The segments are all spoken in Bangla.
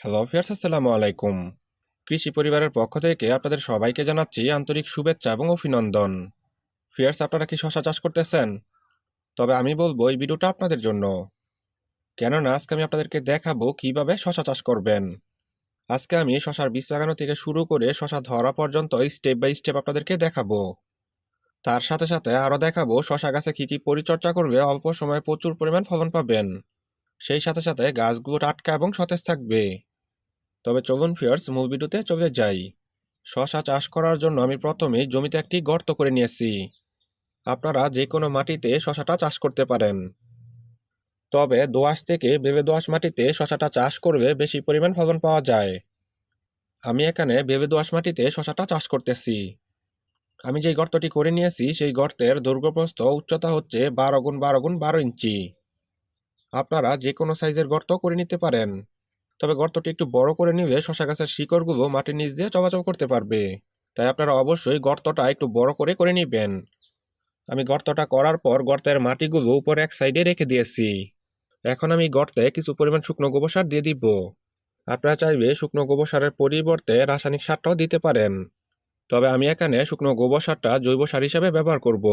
হ্যালো ফিয়ার্স আসসালামু আলাইকুম। কৃষি পরিবারের পক্ষ থেকে আপনাদের সবাইকে জানাচ্ছি আন্তরিক শুভেচ্ছা এবং অভিনন্দন। ফিয়ার্স আপনারা কি শশা চাষ করতেছেন? তবে আমি বলব এই ভিডিওটা আপনাদের জন্য। কেননা, আজকে আমি আপনাদেরকে দেখাবো কীভাবে শশা চাষ করবেন। আজকে আমি শশার বীজ লাগানো থেকে শুরু করে শশা ধরা পর্যন্ত স্টেপ বাই স্টেপ আপনাদেরকে দেখাবো। তার সাথে সাথে আরও দেখাবো শশা গাছে কী কী পরিচর্যা করলে অল্প সময়ে প্রচুর পরিমাণ ফলন পাবেন। সেই সাথে সাথে গাছগুলো টাটকা এবং সতেজ থাকবে। তবে চলুন ফিয়ার্স, মূল চলে যাই। শশা চাষ করার জন্য আমি প্রথমেই জমিতে একটি গর্ত করে নিয়েছি। আপনারা যে কোনো মাটিতে শশাটা চাষ করতে পারেন। তবে দোআঁশ থেকে বেবে দোয়াশ মাটিতে শশাটা চাষ করলে বেশি পরিমাণ ফলন পাওয়া যায়। আমি এখানে বেবে দোয়াশ মাটিতে শশাটা চাষ করতেছি। আমি যেই গর্তটি করে নিয়েছি, সেই গর্তের দৈর্ঘ্যপ্রস্থ উচ্চতা হচ্ছে বারো গুণ বারো গুণ বারো ইঞ্চি। আপনারা যে কোনো সাইজের গর্ত করে নিতে পারেন। তবে গর্তটি একটু বড় করে নিলে শশা গাছের শিকড়গুলো মাটির নিচ দিয়ে চলাচল করতে পারবে। তাই আপনারা অবশ্যই গর্তটা একটু বড় করে করে নেবেন। আমি গর্তটা করার পর গর্তের মাটিগুলো উপরে এক সাইডে রেখে দিয়েছি। এখন আমি গর্তে কিছু পরিমাণ শুকনো গোবর সার দিয়ে দিব। আপনারা চাইবে শুকনো গোবর সারের পরিবর্তে রাসায়নিক সারটাও দিতে পারেন। তবে আমি এখানে শুকনো গোবর সারটা জৈব সার হিসাবে ব্যবহার করব।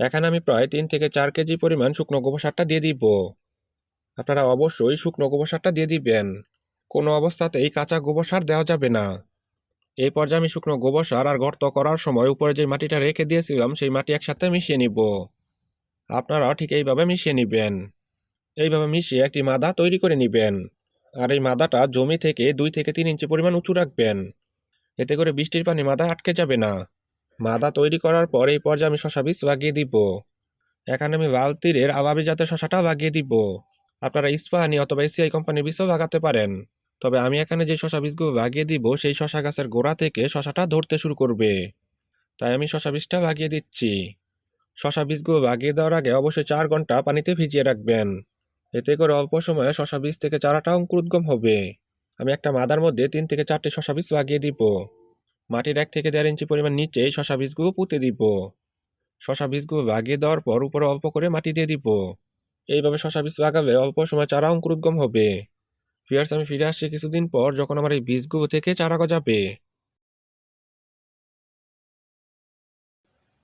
এখানে আমি প্রায় তিন থেকে চার কেজি পরিমাণ শুকনো গোবর সারটা দিয়ে দিব। আপনারা অবশ্যই শুকনো গোবর সারটা দিয়ে দিবেন। কোনো অবস্থাতেই কাঁচা গোবর সার দেওয়া যাবে না। এই পর্যায়ে আমি শুকনো গোবর সার আর গর্ত করার সময় উপরে যে মাটিটা রেখে দিয়েছিলাম, সেই মাটি একসাথে মিশিয়ে নিব। আপনারাও ঠিক এইভাবে মিশিয়ে নেবেন। এইভাবে মিশিয়ে একটি মাদা তৈরি করে নেবেন। আর এই মাদাটা জমি থেকে দুই থেকে তিন ইঞ্চি পরিমাণ উঁচু রাখবেন। এতে করে বৃষ্টির পানি মাদা আটকে যাবে না। মাদা তৈরি করার পর এই পর্যায়ে আমি শশা বীজ লাগিয়ে দিব। এখানে আমি লাল তীরের আবাবি জাতের শশাটা লাগিয়ে দিব। আপনারা ইস্পাহানি অথবা এসিআই কোম্পানির বীজও লাগাতে পারেন। তবে আমি এখানে যে শশা বীজগুলো লাগিয়ে দিব, সেই শশা গাছের গোড়া থেকে শশাটা ধরতে শুরু করবে। তাই আমি শশা বীজটা লাগিয়ে দিচ্ছি। শশা বীজগুলো লাগিয়ে দেওয়ার আগে অবশ্যই চার ঘণ্টা পানিতে ভিজিয়ে রাখবেন। এতে করে অল্প সময়ে শশা বীজ থেকে চারাটা অঙ্কুরোদ্গম হবে। আমি একটা মাদার মধ্যে তিন থেকে চারটে শশা বীজ লাগিয়ে দিব। মাটির এক থেকে দেড় ইঞ্চি পরিমাণ নিচে শশা বীজগুলো পুঁতে দিব। শশা বীজগুলো লাগিয়ে দেওয়ার পর উপরে অল্প করে মাটি দিয়ে দিব। এইভাবে শশা বীজ লাগালে অল্প সময় চারা অঙ্কুরোদ্গম হবে। ফিয়ার্স, আমি ফিরে আসছি কিছুদিন পর যখন আমার এই বীজগুলো থেকে চারা গজাবে।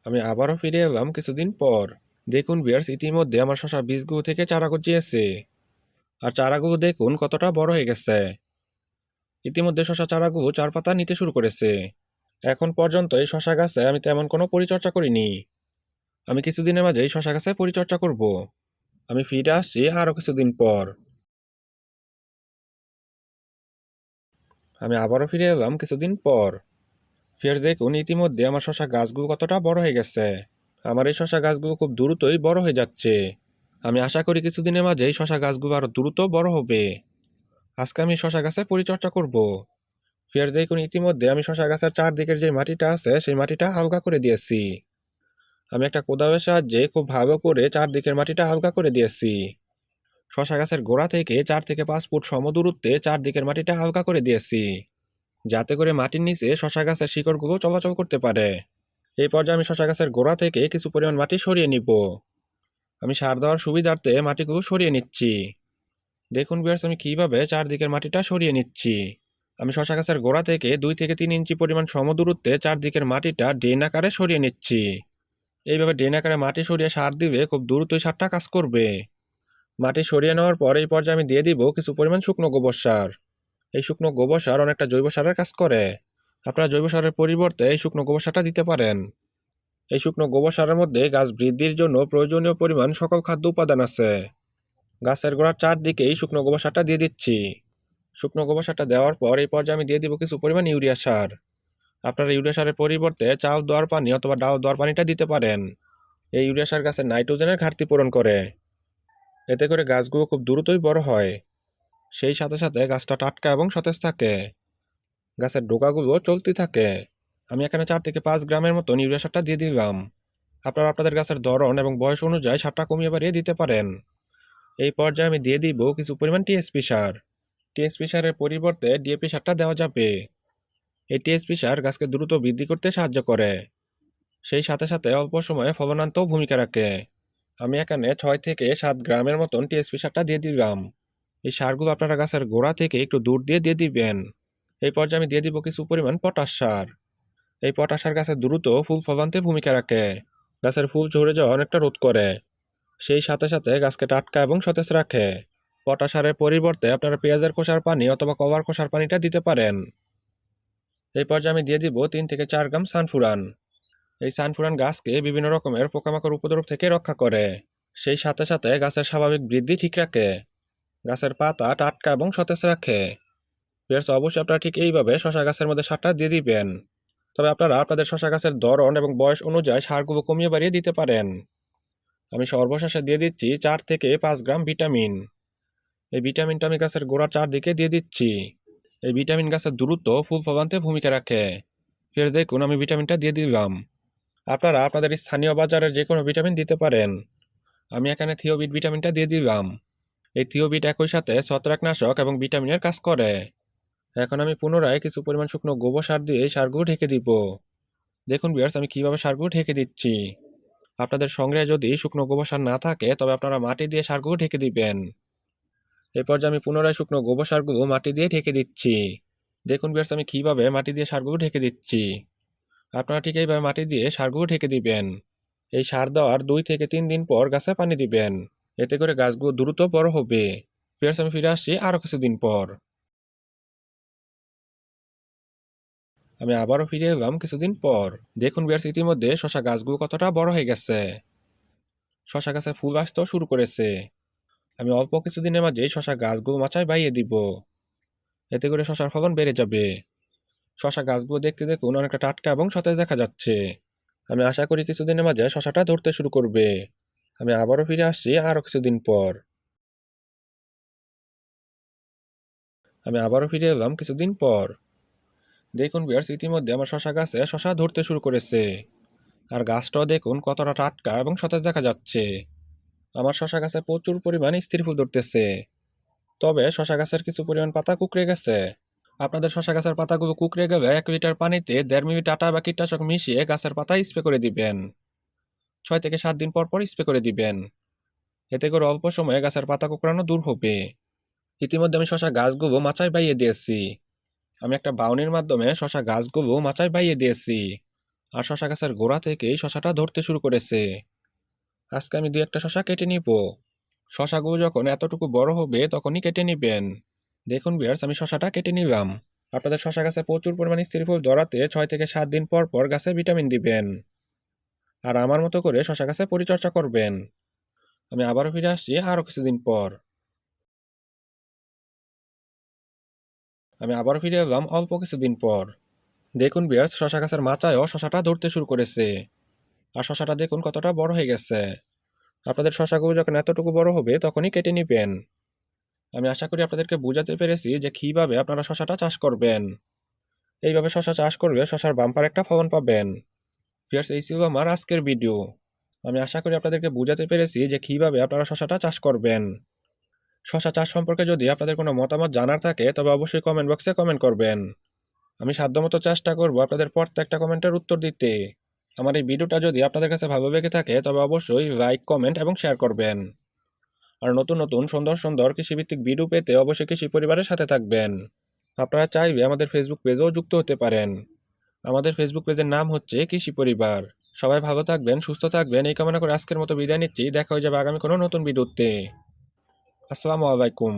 আমি আবারও ফিরে এলাম কিছুদিন পর। দেখুন বিয়ার্স ইতিমধ্যে আমার শশা বীজগুলো থেকে চারা গজিয়েছে। আর চারাগুলো দেখুন কতটা বড় হয়ে গেছে। ইতিমধ্যে শশা চারাগুলো চার পাতা নিতে শুরু করেছে। এখন পর্যন্ত এই শশা গাছে আমি তেমন কোনো পরিচর্যা করিনি। আমি কিছুদিনের মাঝে এই শশা গাছে পরিচর্যা করব। আমি ফিরে আসছি আরও কিছুদিন পর। আমি আবারও ফিরে এলাম কিছুদিন পর। ফের দেখুন, ইতিমধ্যে আমার শশা গাছগুলো কতটা বড় হয়ে গেছে। আমার এই শশা গাছগুলো খুব দ্রুতই বড় হয়ে যাচ্ছে। আমি আশা করি কিছুদিনের মাঝে এই শশা গাছগুলো আরও দ্রুত বড় হবে। আজকে আমি শশা গাছে পরিচর্যা করব। ফের দেখুন, ইতিমধ্যে আমি শশা গাছের চারদিকের যে মাটিটা আছে, সেই মাটিটা হালকা করে দিয়েছি। আমি একটা কোদালের সাহায্যে খুব ভালো করে চারদিকের মাটিটা হালকা করে দিয়েছি। শশা গাছের গোড়া থেকে চার থেকে পাঁচ ফুট সমদূরত্বে চারদিকের মাটিটা হালকা করে দিয়েছি, যাতে করে মাটির নিচে শশা গাছের শিকড়গুলো চলাচল করতে পারে। এই পর্যায়ে আমি শশা গাছের গোড়া থেকে কিছু পরিমাণ মাটি সরিয়ে নিব। আমি সার দেওয়ার সুবিধার্থে মাটিগুলো সরিয়ে নিচ্ছি। দেখুন বিয়ার্স আমি কীভাবে চারদিকের মাটিটা সরিয়ে নিচ্ছি। আমি শশা গাছের গোড়া থেকে দুই থেকে তিন ইঞ্চি পরিমাণ সমদূরত্বে চারদিকের মাটিটা ড্রেন আকারে সরিয়ে নিচ্ছি। এইভাবে ড্রেন আকারে মাটি সরিয়ে সার দিলে খুব দ্রুতই সারটা কাজ করবে। মাটি সরিয়ে নেওয়ার পর এই পর্যায়ে আমি দিয়ে দিব কিছু পরিমাণ শুকনো গোবর সার। এই শুকনো গোবর সার অনেকটা জৈব সারের কাজ করে। আপনারা জৈব সারের পরিবর্তে এই শুকনো গোবর সারটা দিতে পারেন। এই শুকনো গোবর সারের মধ্যে গাছ বৃদ্ধির জন্য প্রয়োজনীয় পরিমাণ সকল খাদ্য উপাদান আছে। গাছের গোড়ার চারদিকেই শুকনো গোবর সারটা দিয়ে দিচ্ছি। শুকনো গোবর সারটা দেওয়ার পর এই পর্যায়ে আমি দিয়ে দিব কিছু পরিমাণ ইউরিয়া সার। আপনারা ইউরিয়া সারের পরিবর্তে চাল দোয়ার পানি অথবা ডাল দোয়ার পানিটা দিতে পারেন। এই ইউরিয়া সার গাছে নাইট্রোজেনের ঘাটতি পূরণ করে। এতে করে গাছগুলো খুব দ্রুতই বড় হয়। সেই সাথে সাথে গাছটা টাটকা এবং সতেজ থাকে। গাছের ডোকাগুলো চলতে থাকে। আমি এখানে চার থেকে পাঁচ গ্রামের মতন ইউরিয়া সারটা দিয়ে দিলাম। আপনারা আপনাদের গাছের ধরন এবং বয়স অনুযায়ী সারটা কমিয়ে বাড়িয়ে দিতে পারেন। এই পর্যায়ে আমি দিয়ে দিব কিছু পরিমাণ টিএসপি সার। টিএসপি সারের পরিবর্তে ডিএপি সারটা দেওয়া যাবে। এই টিএসপি সার গাছকে দ্রুত বৃদ্ধি করতে সাহায্য করে। সেই সাথে সাথে অল্প সময়ে ফলনান্তও ভূমিকা রাখে। আমি এখানে ছয় থেকে সাত গ্রামের মতন টিএসপি সারটা দিয়ে দিলাম। এই সারগুলো আপনারা গাছের গোড়া থেকে একটু দূর দিয়ে দিয়ে দিবেন। এই পর্যায়ে আমি দিয়ে দিব কিছু পরিমাণ পটাশ সার। এই পটাশ সার গাছের দ্রুত ফুল ফলান্তে ভূমিকা রাখে। গাছের ফুল ঝরে যাওয়া অনেকটা রোধ করে। সেই সাথে সাথে গাছকে টাটকা এবং সতেজ রাখে। পটাশ সারের পরিবর্তে আপনারা পেঁয়াজের খোসার পানি অথবা কভার খোসার পানিটা দিতে পারেন। এই পর্যায়ে আমি দিয়ে দিব তিন থেকে চার গ্রাম সানফুরান। এই সানফুরান গাছকে বিভিন্ন রকমের পোকামাকড় উপদ্রব থেকে রক্ষা করে। সেই সাথে সাথে গাছের স্বাভাবিক বৃদ্ধি ঠিক রাখে। গাছের পাতা টাটকা এবং সতেজ রাখে। পেয়ার্স অবশ্যই আপনারা ঠিক এইভাবে শশা গাছের মধ্যে সারটা দিয়ে দিবেন। তবে আপনারা আপনাদের শশা গাছের ধরন এবং বয়স অনুযায়ী সারগুলো কমিয়ে বাড়িয়ে দিতে পারেন। আমি সর্বশেষে দিয়ে দিচ্ছি চার থেকে পাঁচ গ্রাম ভিটামিন। এই ভিটামিনটা আমি গাছের গোড়ার চারদিকে দিয়ে দিচ্ছি। এই ভিটামিন গাছের দ্রুত ফুল ফলান্তে ভূমিকা রাখে। ফের দেখুন, আমি ভিটামিনটা দিয়ে দিলাম। আপনারা আপনাদের স্থানীয় বাজারের যে কোনো ভিটামিন দিতে পারেন। আমি এখানে থিওবিট ভিটামিনটা দিয়ে দিলাম। এই থিওবিট একই সাথে ছত্রাকনাশক এবং ভিটামিনের কাজ করে। এখন আমি পুনরায় কিছু পরিমাণ শুকনো গোবর সার দিয়ে সারগুলো ঢেকে দিব। দেখুন বিয়ার্স আমি কীভাবে সারগুলো ঢেকে দিচ্ছি। আপনাদের সংগ্রহে যদি শুকনো গোবর সার না থাকে, তবে আপনারা মাটি দিয়ে সারগুলো ঢেকে দিবেন। এই পর্যায়ে আমি পুনরায় শুকনো গোবর সারগুলো মাটি দিয়ে ঢেকে দিচ্ছি। দেখুন বিয়ার্স আমি কীভাবে মাটি দিয়ে সারগুলো ঢেকে দিচ্ছি? আপনারা ঠিক এইভাবে মাটি দিয়ে সারগুলো ঢেকে দিবেন। এই সার দেওয়ার দুই থেকে তিন দিন পর গাছে পানি দিবেন। এতে করে গাছগুলো দ্রুত বড় হবে। ফিয়ার্স আমি ফিরে আসছি আরও কিছুদিন পর। আমি আবারও ফিরে এলাম কিছুদিন পর। দেখুন বিয়ার্স ইতিমধ্যে শশা গাছগুলো কতটা বড় হয়ে গেছে। শশা গাছে ফুল আসতেও শুরু করেছে। আমি অল্প কিছুদিনের মাঝেই শশা গাছগুলো মাচায় বাইয়ে দিব। এতে করে শশার ফলন বেড়ে যাবে। শশা গাছগুলো দেখতে দেখুন অনেকটা টাটকা এবং সতেজ দেখা যাচ্ছে। আমি আশা করি কিছুদিনের মাঝে শশাটা ধরতে শুরু করবে। আমি আবারও ফিরে আসছি আরও কিছুদিন পর। আমি আবারও ফিরে এলাম কিছুদিন পর। দেখুন বিয়ার্স ইতিমধ্যে আমার শশা গাছে শশা ধরতে শুরু করেছে। আর গাছটাও দেখুন কতটা টাটকা এবং সতেজ দেখা যাচ্ছে। আমার শশা গাছে প্রচুর পরিমাণ স্থির ফুল ধরতেছে। তবে শশা গাছের কিছু পরিমাণ পাতা কুকড়ে গেছে। আপনাদের শশা গাছের পাতাগুলো কুকড়ে গেলে এক লিটার পানিতে দেড় মিনিট আটা বা কীটনাশক মিশিয়ে গাছের পাতায় স্প্রে করে দিবেন। ছয় থেকে সাত দিন পর পর স্প্রে করে দিবেন। এতে করে অল্প সময়ে গাছের পাতা কুকড়ানো দূর হবে। ইতিমধ্যে আমি শশা গাছগুলো মাচায় বাইয়ে দিয়েছি। আমি একটা বাউনির মাধ্যমে শশা গাছগুলো মাচায় বাইয়ে দিয়েছি। আর শশা গাছের গোড়া থেকেই শশাটা ধরতে শুরু করেছে। আজকে আমি দু একটা শশা কেটে নিব। শশাগুলো যখন এতটুকু বড় হবে, তখনই কেটে নিবেন। দেখুন বিয়ার্স আমি শশাটা কেটে নিলাম। আপনাদের শশা গাছে প্রচুর পরিমাণে স্ত্রী ফুল ধরাতে ছয় থেকে সাত দিন পর পর গাছে ভিটামিন দিবেন। আর আমার মতো করে শশা গাছে পরিচর্যা করবেন। আমি আবারও ফিরে আসছি আরও কিছুদিন পর। আমি আবার ফিরে এলাম অল্প কিছুদিন পর। দেখুন বিয়ার্স শশা গাছের মাচায়ও শশাটা ধরতে শুরু করেছে। আর শশাটা দেখুন কতটা বড় হয়ে গেছে। আপনাদের শশাগুলো যখন এতটুকু বড় হবে, তখনই কেটে নেবেন। আমি আশা করি আপনাদেরকে বোঝাতে পেরেছি যে কীভাবে আপনারা শশাটা চাষ করবেন। এইভাবে শশা চাষ করলে শশার বাম্পার একটা ফলন পাবেন। ফিয়ার্স এই ছিল আমার আজকের ভিডিও। আমি আশা করি আপনাদেরকে বোঝাতে পেরেছি যে কীভাবে আপনারা শশাটা চাষ করবেন। শশা চাষ সম্পর্কে যদি আপনাদের কোনো মতামত জানার থাকে, তবে অবশ্যই কমেন্ট বক্সে কমেন্ট করবেন। আমি সাধ্যমতো চেষ্টা করব আপনাদের প্রত্যেকটা কমেন্টের উত্তর দিতে। আমার এই ভিডিওটা যদি আপনাদের কাছে ভালো লেগে থাকে, তবে অবশ্যই লাইক কমেন্ট এবং শেয়ার করবেন। আর নতুন নতুন সুন্দর সুন্দর কৃষিভিত্তিক ভিডিও পেতে অবশ্যই কৃষি পরিবারের সাথে থাকবেন। আপনারা চাইলে আমাদের ফেসবুক পেজেও যুক্ত হতে পারেন। আমাদের ফেসবুক পেজের নাম হচ্ছে কৃষি পরিবার। সবাই ভালো থাকবেন, সুস্থ থাকবেন, এই কামনা করে আজকের মতো বিদায় নিচ্ছি। দেখা হয়ে যাবে আগামী কোনো নতুন ভিডিওতে আসসালামু আলাইকুম।